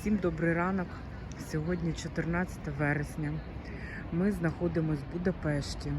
Всім добрий ранок. Сьогодні 14 вересня. Ми знаходимося в Будапешті.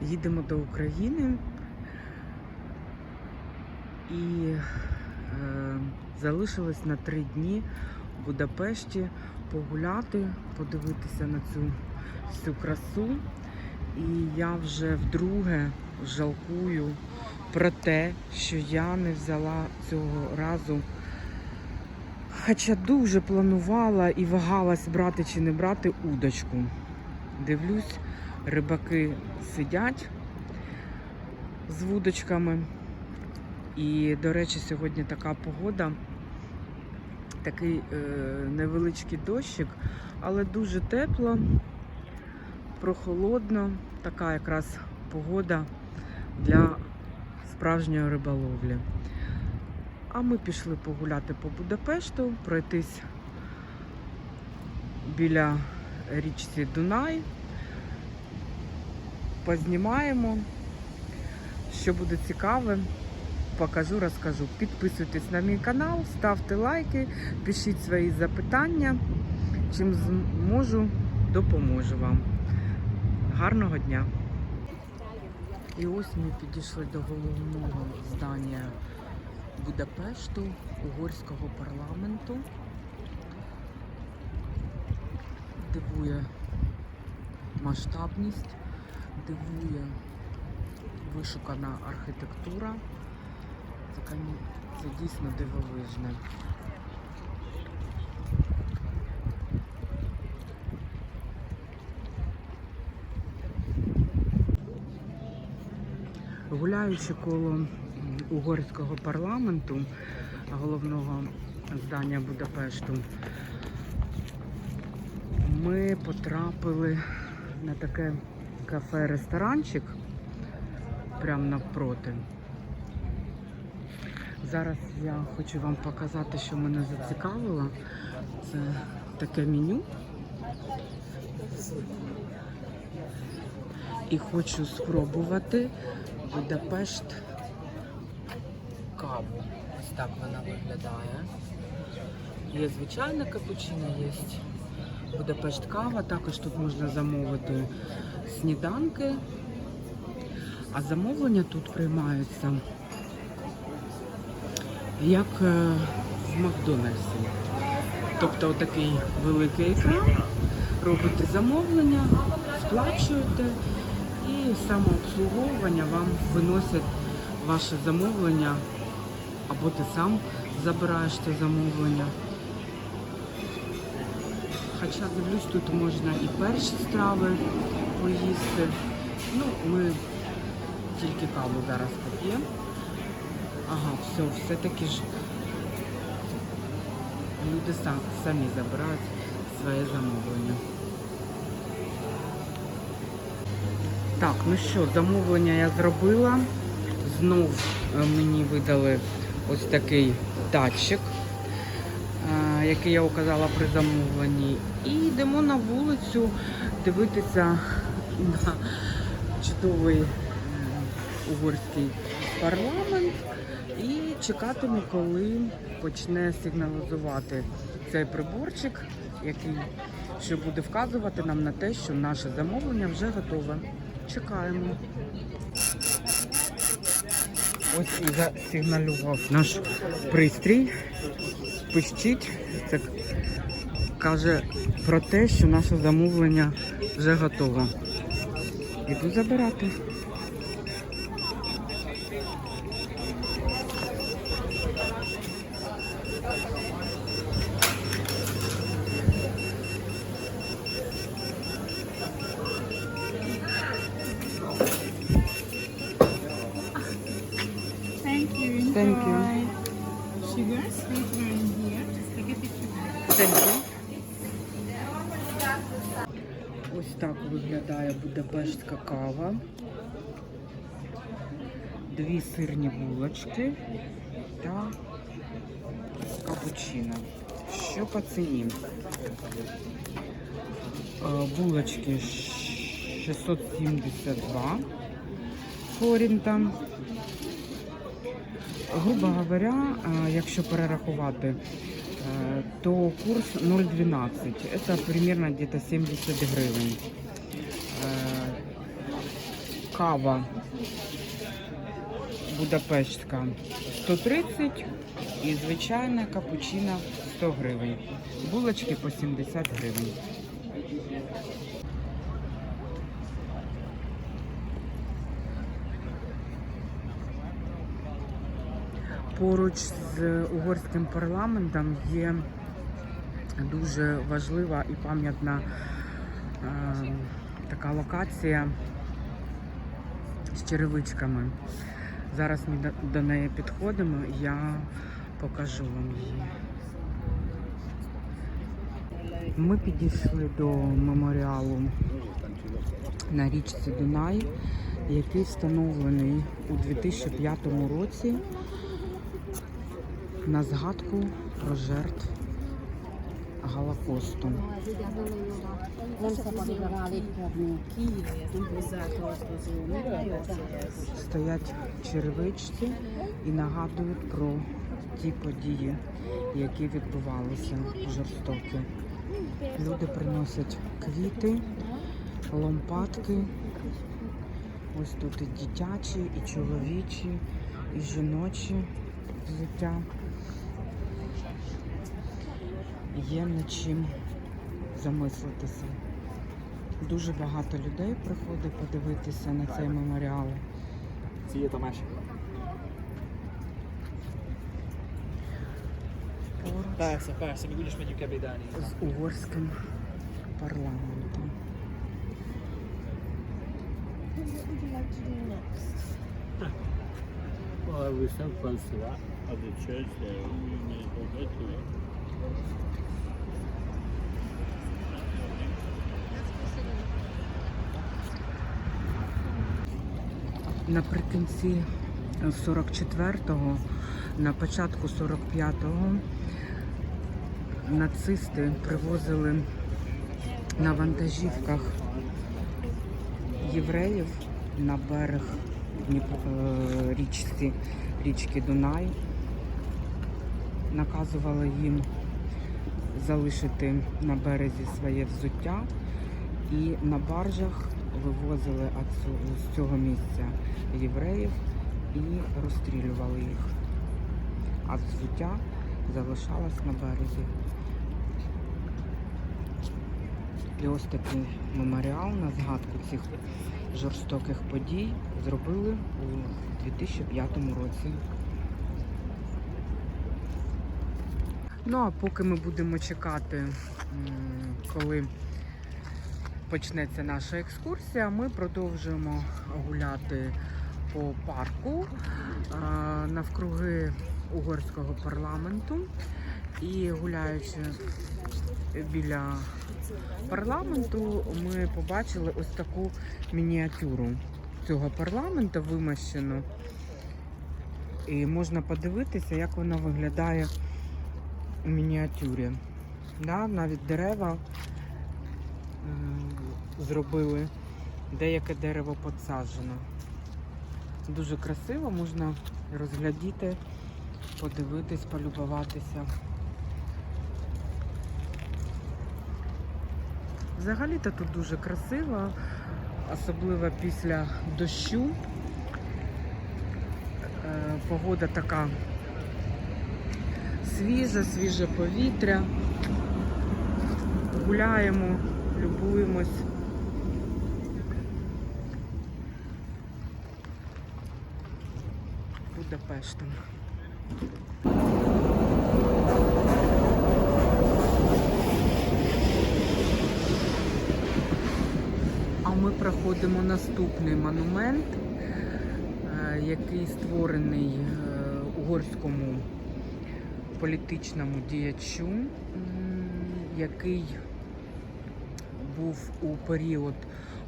Їдемо до України і е, залишилось на три дні в Будапешті погуляти, подивитися на цю всю красу. І я вже вдруге жалкую про те, що я не взяла цього разу. Хоча дуже планувала і вагалась брати чи не брати удочку. Дивлюсь, рибаки сидять з вудочками. І, до речі, сьогодні така погода, такий е, невеличкий дощик, але дуже тепло, прохолодно, така якраз погода для справжньої риболовлі. А ми пішли погуляти по Будапешту, пройтись біля річці Дунай. Познімаємо. Що буде цікаве, покажу, розкажу. Підписуйтесь на мій канал, ставте лайки, пишіть свої запитання. Чим зможу, допоможу вам. Гарного дня! І ось ми підійшли до головного здання Будапешту, угорського парламенту. Дивує масштабність, дивує вишукана архітектура. Це, це дійсно дивовижне. Гуляючи коло угорського парламенту, головного здання Будапешту, ми потрапили на таке кафе-ресторанчик прямо навпроти. Зараз я хочу вам показати, що мене зацікавило. Це таке меню. І хочу спробувати Будапешт каву. Ось так вона виглядає. Є звичайна капучино, є Будапешт кава. Також тут можна замовити сніданки. А замовлення тут приймаються як е, в Макдональдсі. Тобто отакий великий екран, робите замовлення, сплачуєте і самообслуговування вам виносять ваше замовлення, або ти сам забираєш це замовлення. Хоча дивлюсь, тут можна і перші страви поїсти. Ну, ми тільки каву зараз поп'ємо. Ага, все, все-таки ж люди сам, самі забирають своє замовлення. Так, ну що, замовлення я зробила. Знов е, мені видали ось такий датчик, е, який я указала при замовленні. І йдемо на вулицю дивитися на чудовий е, угорський парламент і чекатиму, коли почне сигналізувати цей приборчик, який що буде вказувати нам на те, що наше замовлення вже готове. Чекаємо. Ось і засигналював наш пристрій. Пищить. Це каже про те, що наше замовлення вже готове. Іду забирати. Thank you. Thank you. Sugar, sweet wine here. Just take a picture. Thank you. Ось так виглядає Будапештська кава. Дві сирні булочки та капучино. Що по ціні? Е, Булочки 672 форінта. Грубо говоря, якщо перерахувати, е, то курс 0,12. Це примерно где-то 70 гривень. Е, Кава Будапештська 130 і звичайна капучино 100 гривень. Булочки по 70 гривень. Поруч з угорським парламентом є дуже важлива і пам'ятна така локація з черевичками. Зараз ми до неї підходимо, я покажу вам її. Ми підійшли до меморіалу на річці Дунай, який встановлений у 2005 році на згадку про жертв Голокосту. Стоять черевичці і нагадують про ті події, які відбувалися жорстокі. Люди приносять квіти, лампадки. Ось тут і дитячі, і чоловічі, і жіночі взуття. Є над чим замислитися. Дуже багато людей приходить подивитися на цей меморіал. Úgyis megyünk ebédelni. з угорським парламентом. Well, we're so close to that of the church there. We may as well go to it. Наприкінці 44-го, на початку 45-го нацисти привозили на вантажівках євреїв на берег е, річці, річки Дунай. Наказували їм залишити на березі своє взуття і на баржах вивозили з цього місця євреїв і розстрілювали їх. А взуття залишалось на березі. І ось такий меморіал на згадку цих жорстоких подій зробили у 2005 році. Ну а поки ми будемо чекати, коли почнеться наша екскурсія, ми продовжуємо гуляти по парку навкруги угорського парламенту. І гуляючи біля парламенту, ми побачили ось таку мініатюру цього парламенту вимощену. І можна подивитися, як вона виглядає у мініатюрі. Да, навіть дерева зробили, деяке дерево посаджено. Дуже красиво, можна розглядіти, подивитись, полюбуватися. Взагалі-то тут дуже красиво, особливо після дощу. Е, Погода така свіжа, свіже повітря. Гуляємо, любуємось. Будапештом. А ми проходимо наступний монумент, е, який створений е, угорському політичному діячу, який був у період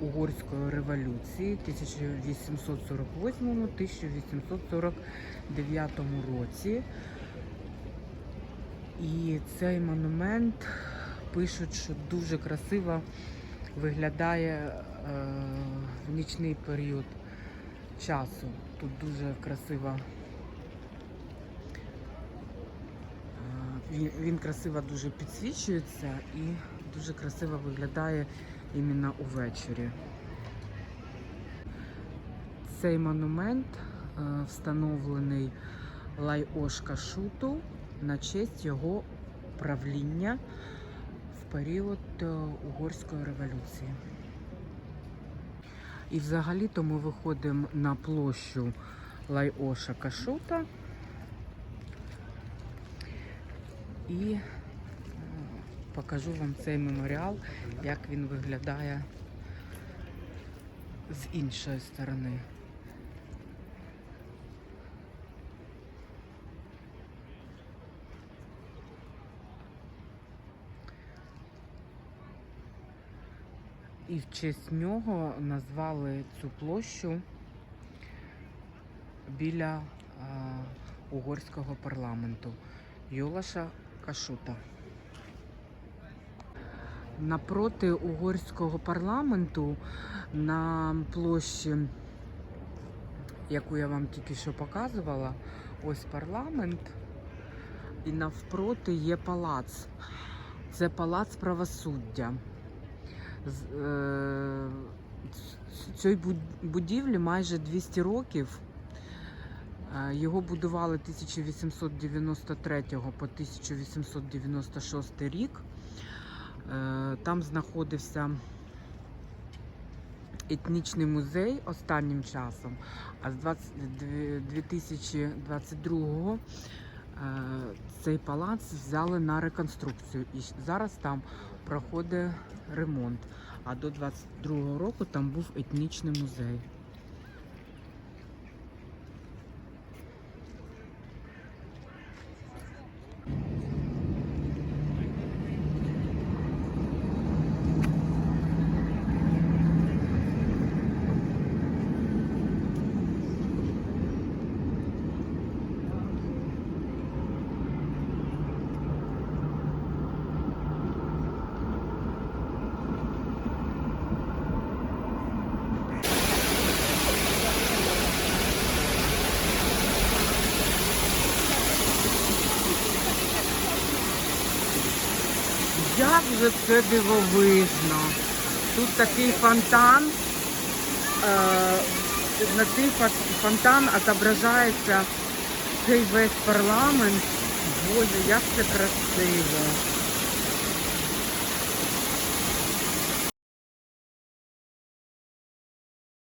угорської революції 1848-1849 році. І цей монумент пишуть, що дуже красиво виглядає е, в нічний період часу. Тут дуже красива Він, красиво дуже підсвічується і дуже красиво виглядає іменно увечері. Цей монумент е, встановлений Лайош Кашуту на честь його правління в період е, Угорської революції. І взагалі-то ми виходимо на площу Лайоша Кашута. І е, покажу вам цей меморіал, як він виглядає з іншої сторони. І в честь нього назвали цю площу біля е, угорського парламенту Йолаша Кашута. Напроти угорського парламенту на площі, яку я вам тільки що показувала, ось парламент, і навпроти є палац. Це палац правосуддя. З- е, Цій будівлі майже 200 років. Е, Його будували 1893 по 1896 рік. Е, Там знаходився етнічний музей останнім часом, а з 2022-го е, цей палац взяли на реконструкцію. І зараз там проходить ремонт. А до 22-го року там був етнічний музей. Як же це дивовижно! Тут такий фонтан. Е, на цей фонтан отображається цей весь парламент. Боже, як це красиво!